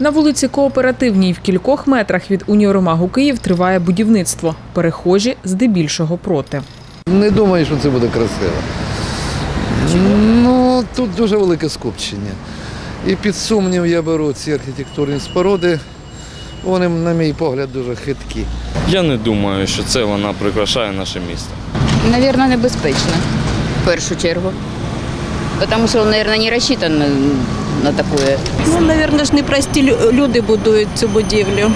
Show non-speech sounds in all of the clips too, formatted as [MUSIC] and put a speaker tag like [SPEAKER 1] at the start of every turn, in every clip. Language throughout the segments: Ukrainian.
[SPEAKER 1] На вулиці Кооперативній в кількох метрах від універмагу Київ триває будівництво. Перехожі здебільшого проти.
[SPEAKER 2] Не думаю, що це буде красиво. Ну, тут дуже велике скупчення. І під сумнів я беру ці архітектурні споруди. Вони, на мій погляд, дуже хиткі.
[SPEAKER 3] Я не думаю, що це вона прикрашає наше місто.
[SPEAKER 4] Наверное, небезпечно в першу чергу. Тому що, наверное, не рассчитан на, таке.
[SPEAKER 5] Ну, напевно ж, не прості люди будують цю будівлю.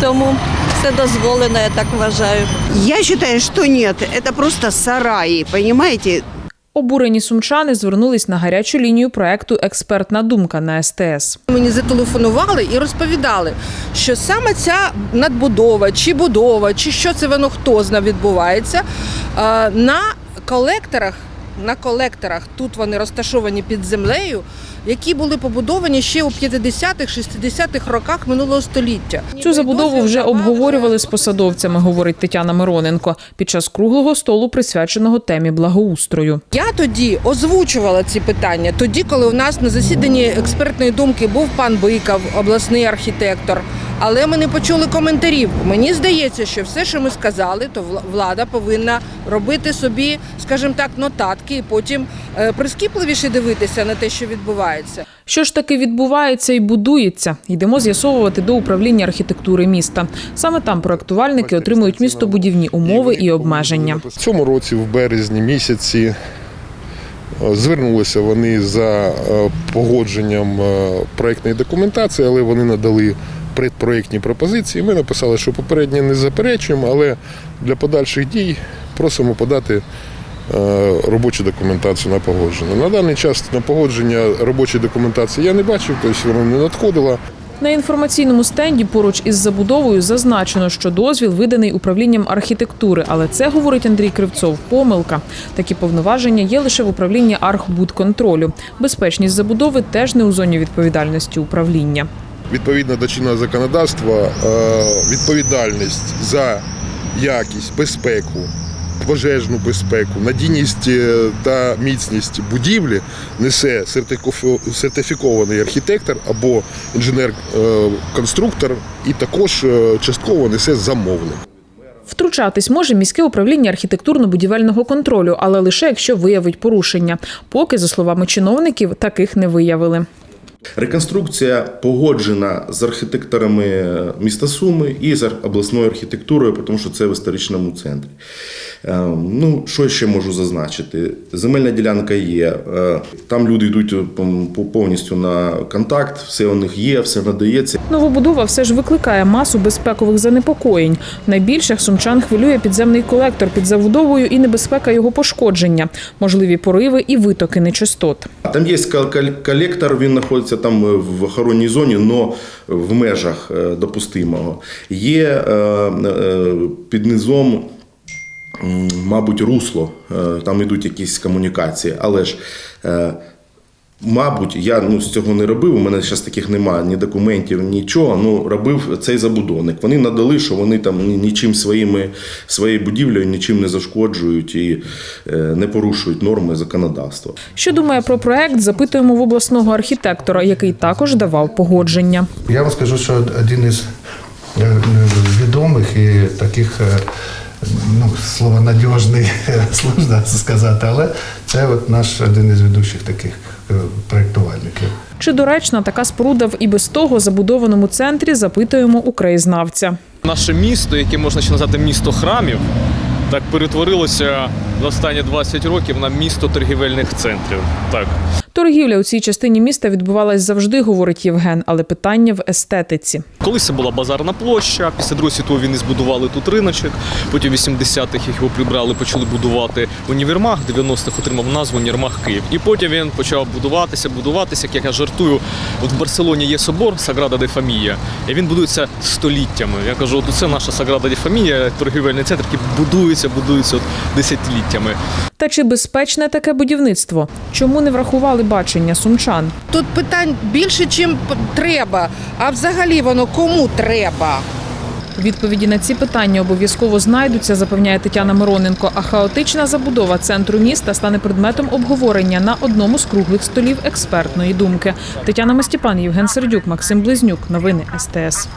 [SPEAKER 5] Тому все дозволено, я так вважаю.
[SPEAKER 6] Я считаю, что нет. Это просто сараи, понимаете?
[SPEAKER 1] Обурені сумчани звернулись на гарячу лінію проекту Експертна думка на СТС.
[SPEAKER 7] Мені зателефонували і розповідали, що саме ця надбудова, чи будова, чи що це воно хто зна відбувається на колекторах. На колекторах тут вони розташовані під землею, які були побудовані ще у 50-х, 60-х роках минулого століття.
[SPEAKER 1] Цю забудову вже обговорювали з посадовцями, говорить Тетяна Мироненко, під час круглого столу, присвяченого темі благоустрою.
[SPEAKER 7] Я тоді озвучувала ці питання. Тоді, коли у нас на засіданні експертної думки був пан Биков, обласний архітектор. Але ми не почули коментарів. Мені здається, що все, що ми сказали, то влада повинна робити собі, скажімо так, нотатки і потім е, прискіпливіше дивитися на те, що відбувається.
[SPEAKER 1] Що ж таки відбувається і будується? Йдемо з'ясовувати до управління архітектури міста. Саме там проектувальники отримують містобудівні умови і обмеження.
[SPEAKER 8] В цьому році, в березні місяці, звернулися вони за е, погодженням е, проєктної документації, але вони надали предпроєктні пропозиції. Ми написали, що попередньо не заперечуємо, але для подальших дій просимо подати е, робочу документацію на погодження. На даний час на погодження робочої документації я не бачив, тобто вона не надходила.
[SPEAKER 1] На інформаційному стенді поруч із забудовою зазначено, що дозвіл виданий управлінням архітектури, але це говорить Андрій Кривцов. Помилка. Такі повноваження є лише в управлінні архбудконтролю. Безпечність забудови теж не у зоні відповідальності управління.
[SPEAKER 8] відповідно до чинного законодавства е, відповідальність за якість, безпеку, пожежну безпеку, надійність е, та міцність будівлі несе сертифіко- сертифікований архітектор або інженер-конструктор, і також е, частково несе замовник.
[SPEAKER 1] Втручатись може міське управління архітектурно-будівельного контролю, але лише якщо виявить порушення. Поки, за словами чиновників, таких не виявили.
[SPEAKER 9] Реконструкція погоджена з архітекторами міста Суми і з обласною архітектурою, тому що це в історичному центрі. Е, Ну, що ще можу зазначити? Земельна ділянка є. е, Там люди йдуть повністю на контакт, все у них є, все надається.
[SPEAKER 1] Новобудова все ж викликає масу безпекових занепокоєнь. Найбільших сумчан хвилює підземний колектор під забудовою і небезпека його пошкодження, можливі пориви і витоки нечистот.
[SPEAKER 9] Там є кол- кол- колектор, він знаходиться там е, в охоронній зоні, але в межах е, допустимого. Є е, під низом, мабуть, русло, там йдуть якісь комунікації, але ж. Мабуть, я ну, з цього не робив. У мене зараз таких немає ні документів, нічого. Ну робив цей забудовник. Вони надали, що вони там нічим своїми своєю будівлею нічим не зашкоджують і е, не порушують норми законодавства.
[SPEAKER 1] Що думає про проект? Запитуємо в обласного архітектора, який також давав погодження.
[SPEAKER 10] Я вам скажу, що один із е, відомих і таких, е, ну, слово надіжний, [LAUGHS] сложно сказати, але це от наш один із ведучих таких.
[SPEAKER 1] Чи доречна така споруда в і без того забудованому центрі? Запитуємо у краєзнавця.
[SPEAKER 3] Наше місто, яке можна ще назвати місто храмів, так перетворилося за останні 20 років на місто торгівельних центрів. Так.
[SPEAKER 1] Торгівля у цій частині міста відбувалась завжди, говорить Євген, але питання в естетиці.
[SPEAKER 3] Колись це була базарна площа. Після Другої світової війни збудували тут риночок. Потім в 80-х їх його прибрали, почали будувати універмаг. 90-х отримав назву Універмаг Київ. І потім він почав будуватися, будуватися. Як я жартую, от в Барселоні є собор Саграда де Фамія, і він будується століттями. Я кажу, от це наша Саграда де Фамія, торгівельний центр, який будується, будується от десятиліттями.
[SPEAKER 1] Та чи безпечне таке будівництво? Чому не врахували бачення сумчан?
[SPEAKER 7] Тут питань більше, п- треба. А взагалі воно кому треба?
[SPEAKER 1] Відповіді на ці питання обов'язково знайдуться, запевняє Тетяна Мироненко. А хаотична забудова центру міста стане предметом обговорення на одному з круглих столів експертної думки. Тетяна Мастіпан, Євген Сердюк, Максим Близнюк. Новини СТС.